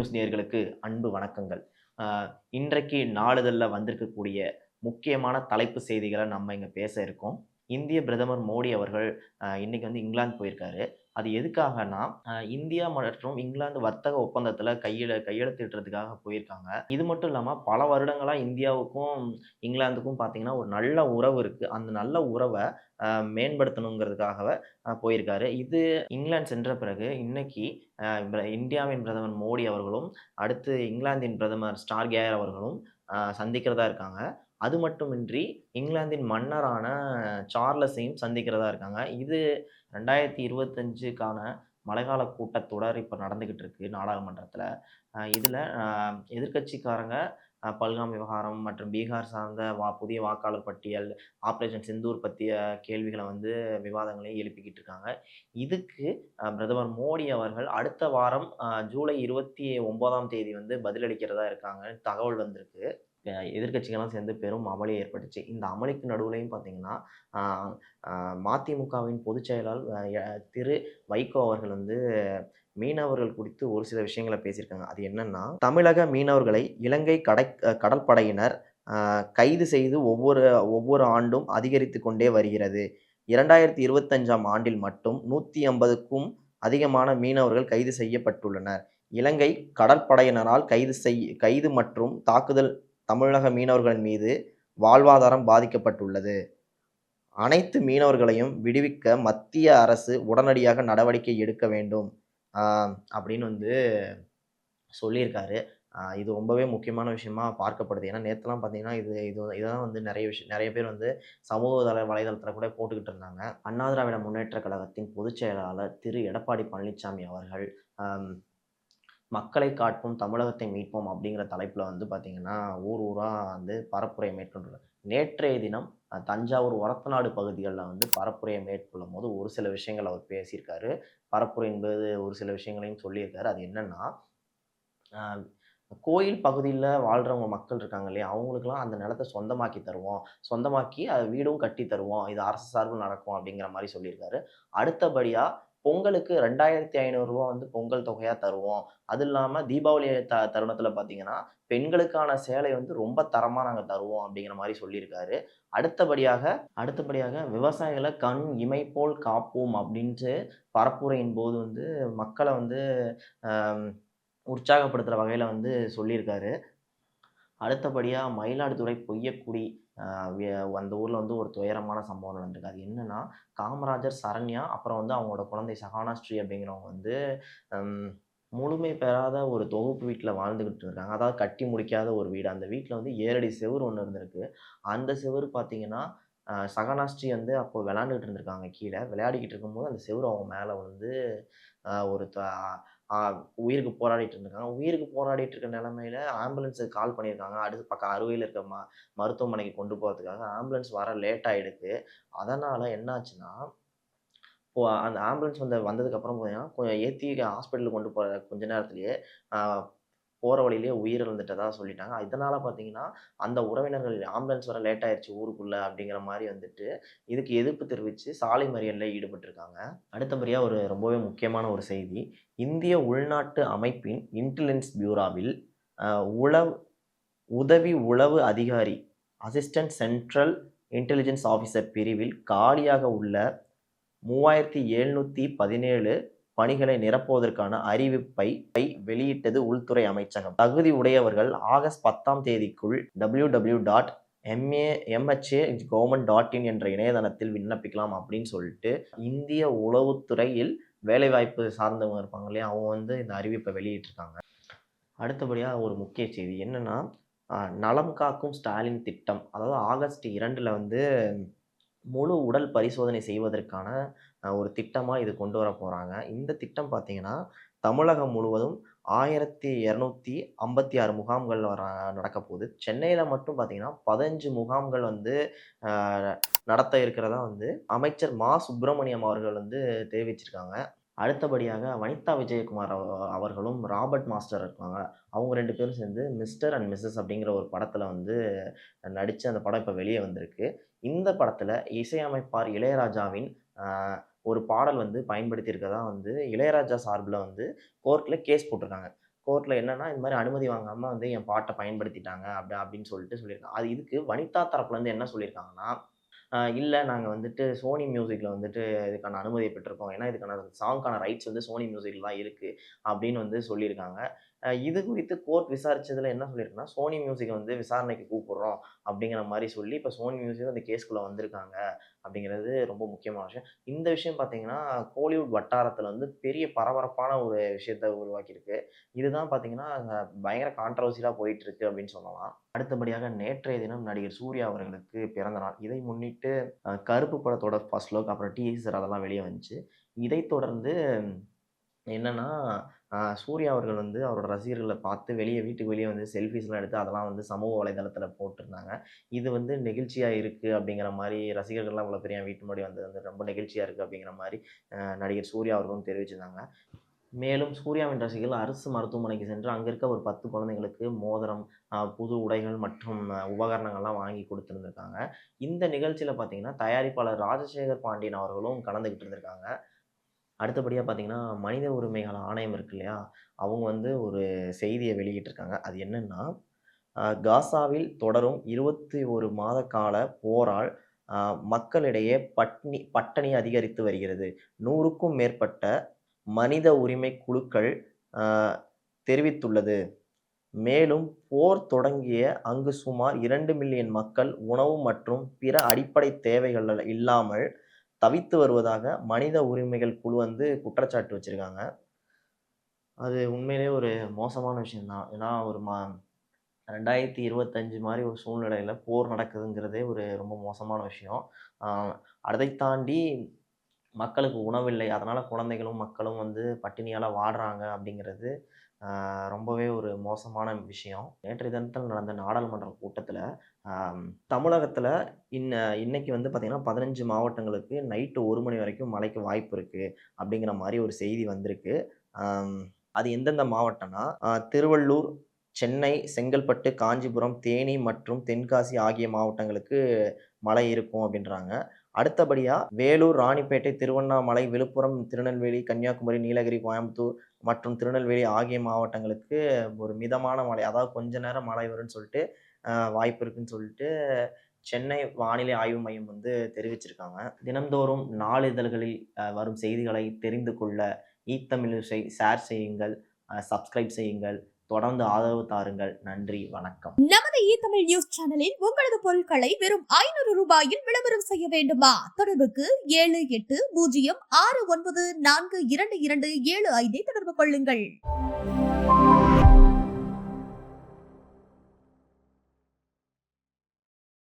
News நேர்களுக்கு அன்பு வணக்கங்கள். இன்றைக்கு நாளிதழில் வந்திருக்கக்கூடிய முக்கியமான தலைப்பு செய்திகளை நம்ம இங்கே பேச இருக்கோம். இந்திய பிரதமர் மோடி அவர்கள் இன்றைக்கி வந்து இங்கிலாந்து போயிருக்காரு. அது எதுக்காகனா இந்தியா மற்றும் இங்கிலாந்து வர்த்தக ஒப்பந்தத்தில் கையில கையெழுத்திடுறதுக்காக போயிருக்காங்க. இது மட்டும் இல்லாமல் பல வருடங்களாக இந்தியாவுக்கும் இங்கிலாந்துக்கும் பார்த்தீங்கன்னா ஒரு நல்ல உறவு இருக்குது அந்த நல்ல உறவை மேம்படுத்தணுங்கிறதுக்காக மேம்படுத்தணுங்கிறதுக்காகவே போயிருக்காரு. இது இங்கிலாந்து சென்ற பிறகு இன்னைக்கு இந்தியாவின் பிரதமர் மோடி அவர்களும் அடுத்து இங்கிலாந்தின் பிரதமர் ஸ்டார் கேயர் அவர்களும் சந்திக்கிறதா இருக்காங்க. அது மட்டுமின்றி இங்கிலாந்தின் மன்னரான சார்லஸையும் சந்திக்கிறதா இருக்காங்க. இது ரெண்டாயிரத்தி இருபத்தஞ்சுக்கான மழைக்கால கூட்டத்தொடர் இப்போ நடந்துக்கிட்டு இருக்கு நாடாளுமன்றத்தில். இதில் எதிர்க்கட்சிக்காரங்க பல்காம் விவகாரம் மற்றும் பீகார் சார்ந்த வா புதிய வாக்காளர் பட்டியல் ஆப்ரேஷன் சிந்தூர் பற்றிய கேள்விகளை வந்து விவாதங்களையும் எழுப்பிக்கிட்டு இருக்காங்க. இதுக்கு பிரதமர் மோடி அவர்கள் அடுத்த வாரம் ஜூலை இருபத்தி ஒம்போதாம் தேதி வந்து பதிலளிக்கிறதா இருக்காங்க தகவல் வந்திருக்கு. எதிர்கட்சிகள்லாம் எதிர்க்கட்சிகள்லாம் சேர்ந்து பெரும் அமளி ஏற்பட்டுச்சு. இந்த அமளிக்கு நடுவுலையும் பார்த்தீங்கன்னா மதிமுகவின் பொதுச் செயலாளர் திரு வைகோ அவர்கள் வந்து மீனவர்கள் குறித்து ஒரு சில விஷயங்களை பேசியிருக்காங்க. அது என்னன்னா தமிழக மீனவர்களை இலங்கை கடை கடற்படையினர் கைது செய்து ஒவ்வொரு ஒவ்வொரு ஆண்டும் அதிகரித்து கொண்டே வருகிறது. இரண்டாயிரத்தி இருபத்தஞ்சாம் ஆண்டில் மட்டும் நூற்றி ஐம்பதுக்கும் அதிகமான மீனவர்கள் கைது செய்யப்பட்டுள்ளனர். இலங்கை கடற்படையினரால் கைது செய் கைது மற்றும் தாக்குதல் தமிழக மீனவர்கள் மீது வாழ்வாதாரம் பாதிக்கப்பட்டுள்ளது. அனைத்து மீனவர்களையும் விடுவிக்க மத்திய அரசு உடனடியாக நடவடிக்கை எடுக்க வேண்டும். அப்படின்னு வந்து சொல்லியிருக்காரு. இது ரொம்பவே முக்கியமான விஷயமா பார்க்கப்படுது. ஏன்னா நேற்றுலாம் பார்த்தீங்கன்னா இது இது இதெல்லாம் வந்து நிறைய விஷயம் நிறைய பேர் வந்து சமூக தள வலைதளத்தில் கூட போட்டுக்கிட்டு இருந்தாங்க. அண்ணா திராவிட முன்னேற்ற கழகத்தின் பொதுச் செயலாளர் திரு. எடப்பாடி பழனிசாமி அவர்கள் மக்களை காட்போம் தமிழகத்தை மீட்போம் அப்படிங்கிற தலைப்பில் வந்து பார்த்திங்கன்னா ஊர் ஊராக வந்து பரப்புரையை மேற்கொண்டுள்ள நேற்றைய தினம் தஞ்சாவூர் ஒரத்தநாடு பகுதிகளில் வந்து பரப்புரையை மேற்கொள்ளும் போது ஒரு சில விஷயங்கள் அவர் பேசியிருக்காரு. பரப்புரை என்பது ஒரு சில விஷயங்களையும் சொல்லியிருக்காரு. அது என்னென்னா கோயில் பகுதியில் வாழ்கிறவங்க மக்கள் இருக்காங்க இல்லையா? அவங்களுக்குலாம் அந்த நிலத்தை சொந்தமாக்கி தருவோம். சொந்தமாக்கி வீடும் கட்டி தருவோம். இது அரசு சார்பில் நடக்கும் அப்படிங்கிற மாதிரி சொல்லியிருக்காரு. அடுத்தபடியாக பொங்கலுக்கு ரெண்டாயிரத்தி ஐநூறுரூவா வந்து பொங்கல் தொகையாக தருவோம். அது இல்லாமல் தீபாவளி த தருணத்தில் பார்த்தீங்கன்னா பெண்களுக்கான சேலை வந்து ரொம்ப தரமாக நாங்கள் தருவோம் அப்படிங்கிற மாதிரி சொல்லியிருக்காரு. அடுத்தபடியாக அடுத்தபடியாக விவசாயிகளை கண் இமை போல் காப்போம் அப்படின்ட்டு பரப்புரையின் போது வந்து மக்களை வந்து உற்சாகப்படுத்துகிற வகையில் வந்து சொல்லியிருக்காரு. அடுத்தபடியாக மயிலாடுதுறை பொய்யக்குடி அந்த ஊரில் வந்து ஒரு துயரமான சம்பவம் நடந்திருக்கு. அது என்னன்னா காமராஜர் சரண்யா அப்புறம் வந்து அவங்களோட குழந்தை சகானாஸ்ரீ அப்படிங்கிறவங்க வந்து முழுமை பெறாத ஒரு தொகுப்பு வீட்டில் வாழ்ந்துக்கிட்டு இருக்காங்க. அதாவது கட்டி முடிக்காத ஒரு வீடு. அந்த வீட்டில் வந்து ஏழடி செவுரு ஒன்று இருந்திருக்கு. அந்த செவுரு பார்த்தீங்கன்னா ஆஹ் வந்து அப்போ விளையாண்டுக்கிட்டு இருந்திருக்காங்க கீழே. விளையாடிக்கிட்டு இருக்கும்போது அந்த செவுரு அவங்க மேலே வந்து ஒரு த- உயிருக்கு போராடிட்டு இருக்காங்க உயிருக்கு போராடிட்டு இருக்க நிலமையில ஆம்புலன்ஸுக்கு கால் பண்ணியிருக்காங்க. அடுத்து பக்கம் அறுவையில் இருக்க ம மருத்துவமனைக்கு கொண்டு போகிறதுக்காக ஆம்புலன்ஸ் வர லேட் ஆகிடுது அதனால் என்னாச்சுன்னா இப்போ அந்த ஆம்புலன்ஸ் வந்து வந்ததுக்கப்புறம் பார்த்தீங்கன்னா கொஞ்சம் ஏற்றி ஹாஸ்பிட்டலுக்கு கொண்டு போகிற கொஞ்ச நேரத்துலேயே போகிற வழியிலேயே உயிரிழந்துட்டதா சொல்லிட்டாங்க. இதனால் பார்த்தீங்கன்னா அந்த உறவினர்கள் ஆம்புலன்ஸ் வர லேட் ஆயிடுச்சு ஊருக்குள்ளே அப்படிங்கிற மாதிரி வந்துட்டு இதுக்கு எதிர்ப்பு தெரிவித்து சாலை மறியலில் ஈடுபட்டிருக்காங்க. அடுத்தபடியாக ஒரு ரொம்பவே முக்கியமான ஒரு செய்தி. இந்திய உள்நாட்டு அமைப்பின் இன்டெலிஜென்ஸ் பியூராவில் உளவு உதவி உளவு அதிகாரி அசிஸ்டன்ட் சென்ட்ரல் இன்டெலிஜென்ஸ் ஆஃபீஸர் பிரிவில் காலியாக உள்ள மூவாயிரத்தி எழுநூற்றி பதினேழு பணிகளை நிரப்புவதற்கான அறிவிப்பை வெளியிட்டது உள்துறை அமைச்சகம். தகுதி உடையவர்கள் ஆகஸ்ட் பத்தாம் தேதிக்குள் W W dot MA MHA government dot in என்ற இணையதளத்தில் விண்ணப்பிக்கலாம் அப்படின்னு சொல்லிட்டு இந்திய உளவுத்துறையில் வேலைவாய்ப்பு சார்ந்தவங்க இருப்பாங்க இல்லையா? அவங்க வந்து இந்த அறிவிப்பை வெளியிட்டிருக்காங்க. அடுத்தபடியாக ஒரு முக்கிய செய்தி என்னென்னா நலம் காக்கும் ஸ்டாலின் திட்டம். அதாவது ஆகஸ்ட் இரண்டில் வந்து முழு உடல் பரிசோதனை செய்வதற்கான ஒரு திட்டமாக இது கொண்டு வர போகிறாங்க இந்த திட்டம் பார்த்தீங்கன்னா தமிழகம் முழுவதும் ஆயிரத்தி இரநூத்தி ஐம்பத்தி ஆறு முகாம்கள் வர நடக்க போகுது. சென்னையில் மட்டும் பார்த்தீங்கன்னா பதினஞ்சு முகாம்கள் வந்து நடத்த இருக்கிறதா வந்து அமைச்சர் மா. சுப்பிரமணியம் அவர்கள் வந்து தெரிவிச்சிருக்காங்க. அடுத்தபடியாக வனிதா விஜயகுமார் அவர்களும் ராபர்ட் மாஸ்டர் இருக்காங்க. அவங்க ரெண்டு பேரும் சேர்ந்து மிஸ்டர் அண்ட் மிஸ்ஸஸ் அப்படிங்கிற ஒரு படத்தில் வந்து நடித்து அந்த படம் இப்போ வெளியே வந்திருக்கு. இந்த படத்தில் இசையமைப்பார் இளையராஜாவின் ஒரு பாடல் வந்து பயன்படுத்தியிருக்கதா வந்து இளையராஜா சார்பில் வந்து கோர்ட்டில் கேஸ் போட்டிருக்காங்க. கோர்ட்டில் என்னென்னா இந்த மாதிரி அனுமதி வாங்காமல் வந்து என் பாட்டை பயன்படுத்திட்டாங்க அப்படி அப்படின்னு சொல்லிட்டு சொல்லியிருக்காங்க அது இதுக்கு வனிதா தரப்புலேருந்து என்ன சொல்லியிருக்காங்கன்னா இல்லை நாங்கள் வந்துட்டு சோனி மியூசிக்கில் வந்துட்டு இதுக்கான அனுமதியை பெற்றிருக்கோம். ஏன்னா இதுக்கான சாங்க்கான ரைட்ஸ் வந்து சோனி மியூசிக்கில் தான் இருக்குது அப்படின்னு வந்து சொல்லியிருக்காங்க. இது குறித்து கோர்ட் விசாரிச்சதுல என்ன சொல்லியிருக்குன்னா சோனி மியூசிக்கை வந்து விசாரணைக்கு கூப்பிடுறோம் அப்படிங்கிற மாதிரி சொல்லி இப்போ சோனி மியூசிக் அந்த கேஸ்குள்ள வந்திருக்காங்க அப்படிங்கிறது ரொம்ப முக்கியமான விஷயம். இந்த விஷயம் பார்த்தீங்கன்னா கோலிவுட் வட்டாரத்தில் வந்து பெரிய பரபரப்பான ஒரு விஷயத்தை உருவாக்கியிருக்கு. இதுதான் பார்த்தீங்கன்னா பயங்கர கான்ட்ரவர்சியலாக போயிட்டு இருக்கு அப்படின்னு சொல்லலாம். அடுத்தபடியாக நேற்றைய தினம் நடிகர் சூர்யா அவர்களுக்கு பிறந்த நாள். இதை முன்னிட்டு கருப்பு படத்தோட ஃபர்ஸ்ட் லுக் அப்புறம் டீசர் அதெல்லாம் வெளியே வந்துச்சு. இதைத் தொடர்ந்து என்னன்னா சூர்யா அவர்கள் வந்து அவரோட ரசிகர்களை பார்த்து வெளியே வீட்டுக்கு வெளியே வந்து செல்ஃபிஸ்லாம் எடுத்து அதெல்லாம் வந்து சமூக வலைதளத்தில் போட்டிருந்தாங்க. இது வந்து நெகிழ்ச்சியாக இருக்குது அப்படிங்கிற மாதிரி ரசிகர்கள்லாம் இவ்வளோ பெரிய வீட்டு முன்னாடி வந்து வந்து ரொம்ப நெகிழ்ச்சியாக இருக்குது அப்படிங்கிற மாதிரி நடிகர் சூர்யா அவர்களும் தெரிவிச்சிருந்தாங்க. மேலும் சூர்யாவின் ரசிகர்கள் அரசு மருத்துவமனைக்கு சென்று அங்கே இருக்க ஒரு பத்து குழந்தைங்களுக்கு மோதிரம் புது உடைகள் மற்றும் உபகரணங்கள்லாம் வாங்கி கொடுத்துருந்துருக்காங்க. இந்த நிகழ்ச்சியில் பார்த்தீங்கன்னா தயாரிப்பாளர் ராஜசேகர் பாண்டியன் அவர்களும் கலந்துக்கிட்டு இருந்திருக்காங்க. அடுத்தபடியாக பார்த்தீங்கன்னா மனித உரிமைகள் ஆணையம் இருக்கு இல்லையா? அவங்க வந்து ஒரு செய்தியை வெளியிட்டிருக்காங்க. அது என்னென்னா காசாவில் தொடரும் இருபத்தி ஒரு மாத கால போரால் மக்களிடையே பட்னி பட்டணி அதிகரித்து வருகிறது. நூறுக்கும் மேற்பட்ட மனித உரிமை குழுக்கள் தெரிவித்துள்ளது. மேலும் போர் தொடங்கிய அங்கு சுமார் இரண்டு மில்லியன் மக்கள் உணவு மற்றும் பிற அடிப்படை தேவைகள் இல்லாமல் தவித்து வருவதாக மனித உரிமைகள் குழு வந்து குற்றச்சாட்டு வச்சுருக்காங்க. அது உண்மையிலேயே ஒரு மோசமான விஷயந்தான் ஏன்னா ஒரு மா ரெண்டாயிரத்தி இருபத்தஞ்சு மாதிரி ஒரு சூழ்நிலையில் போர் நடக்குதுங்கிறதே ஒரு ரொம்ப மோசமான விஷயம். அதை தாண்டி மக்களுக்கு உணவில்லை. அதனால் குழந்தைகளும் மக்களும் வந்து பட்டினியால் வாடுறாங்க அப்படிங்கிறது ரொம்பவே ஒரு மோசமான விஷயம். நேற்றைய தினத்தில் நடந்த நாடாளுமன்ற கூட்டத்தில் தமிழகத்தில் இன்ன இன்னைக்கு வந்து பார்த்திங்கன்னா பதினஞ்சு மாவட்டங்களுக்கு நைட்டு ஒரு மணி வரைக்கும் மழைக்கு வாய்ப்பு இருக்குது அப்படிங்கிற மாதிரி ஒரு செய்தி வந்திருக்கு. அது எந்தெந்த மாவட்டம்னா திருவள்ளூர் சென்னை செங்கல்பட்டு காஞ்சிபுரம் தேனி மற்றும் தென்காசி ஆகிய மாவட்டங்களுக்கு மழை இருக்கும் அப்படின்றாங்க. அடுத்தபடியாக வேலூர் ராணிப்பேட்டை திருவண்ணாமலை விழுப்புரம் திருநெல்வேலி கன்னியாகுமரி நீலகிரி கோயம்புத்தூர் மற்றும் திருநெல்வேலி ஆகிய மாவட்டங்களுக்கு ஒரு மிதமான மழை அதாவது கொஞ்ச நேரம் மழை வரும்னு சொல்லிட்டு வாய்ப்பு இருக்குன்னு சொல்லிட்டு சென்னை வானிலை ஆய்வு மையம் வந்து தெரிவிச்சிருக்காங்க. தினந்தோறும் நாளிதழ்களில் வரும் செய்திகளை தெரிந்து கொள்ள ஈத்தமிழிசை ஷேர் செய்யுங்கள் சப்ஸ்கிரைப் செய்யுங்கள் தொடர்ந்து ஆதரவு தாருங்கள். நன்றி வணக்கம். நமது இ தமிழ் நியூஸ் சேனலில் உங்களது பொருட்களை வெறும் ஐநூறு ரூபாயில் விளம்பரம் செய்ய வேண்டுமா? தொடர்புக்கு ஏழு எட்டு பூஜ்ஜியம் ஆறு ஒன்பது நான்கு இரண்டு இரண்டு ஏழு ஐந்தை தொடர்பு கொள்ளுங்கள்.